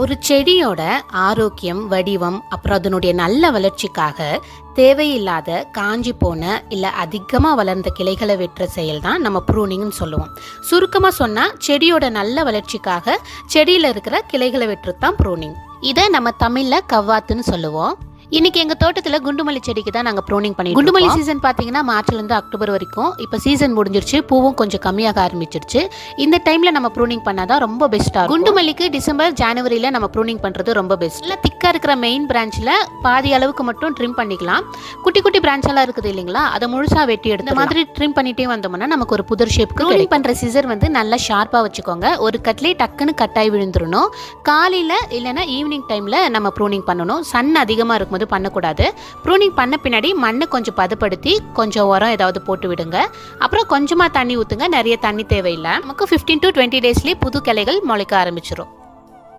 ஒரு செடியோட ஆரோக்கியம் வடிவம் அப்புறம் அதனுடைய நல்ல வளர்ச்சிக்காக தேவையில்லாத காஞ்சி போன இல்லை அதிகமாக வளர்ந்த கிளைகளை வெட்டுற செயல் தான் நம்ம ப்ரூனிங்னு சொல்லுவோம். சுருக்கமாக சொன்னால் செடியோட நல்ல வளர்ச்சிக்காக செடியில் இருக்கிற கிளைகளை வெட்டுறது தான் ப்ரூனிங் இதை நம்ம தமிழில் கவ்வாத்துன்னு சொல்லுவோம். இன்னைக்கு எங்க தோட்டத்துல குண்டுமல்லி செடிக்கு தான் நாங்க ப்ரோனிங் பண்ணி குண்டுமல்லி சீசன் பாத்தீங்கன்னா மார்ச்ல இருந்து அக்டோபர் வரைக்கும். இப்போ சீசன் முடிஞ்சிருச்சு பூவும் கொஞ்சம் கம்மியாக ஆரம்பிச்சிருச்சு. இந்த டைம்ல நம்ம ப்ரூனிங் பண்ணாதான் ரொம்ப பெஸ்டா குண்டுமல்லிக்கு டிசம்பர் ஜனவரியில நம்ம ப்ரூனிங் பண்றது ரொம்ப பெஸ்ட் இல்ல திக்கா இருக்கிற மெயின் பிரான்ச்ல பாதி அளவுக்கு மட்டும் ட்ரிம் பண்ணிக்கலாம். குட்டி குட்டி பிரான்ச் எல்லாம் இருக்குது இல்லைங்களா? அதை முழுசா வெட்டி எடுத்து மாதிரி ட்ரிம் பண்ணிட்டே வந்தோம்னா நமக்கு ஒரு புதர் ஷேப் ப்ரூனிங் பண்ற சிசர் வந்து நல்லா ஷார்ப்பா வச்சுக்கோங்க. ஒரு கட்லேயே டக்குன்னு கட்டாய் விழுந்துடணும் காலையில இல்லைன்னா ஈவினிங் டைம்ல நம்ம ப்ரூனிங் பண்ணணும். சன் அதிகமாக இருக்கும்போது பண்ணக்கூடாது. ப்ரூனிங் பண்ண பின்னாடி மண்ணை கொஞ்சம் பதப்படுத்தி கொஞ்சம் உரம் ஏதாவது போட்டு விடுங்க. அப்புறம் கொஞ்சமாக தண்ணி ஊற்றுங்க நிறைய தண்ணி தேவையில்லை. நமக்கு ஃபிஃப்டீன் டு டுவெண்ட்டி டேஸ்லேயே புது கிளைகள் முளைக்க ஆரம்பிச்சிடும்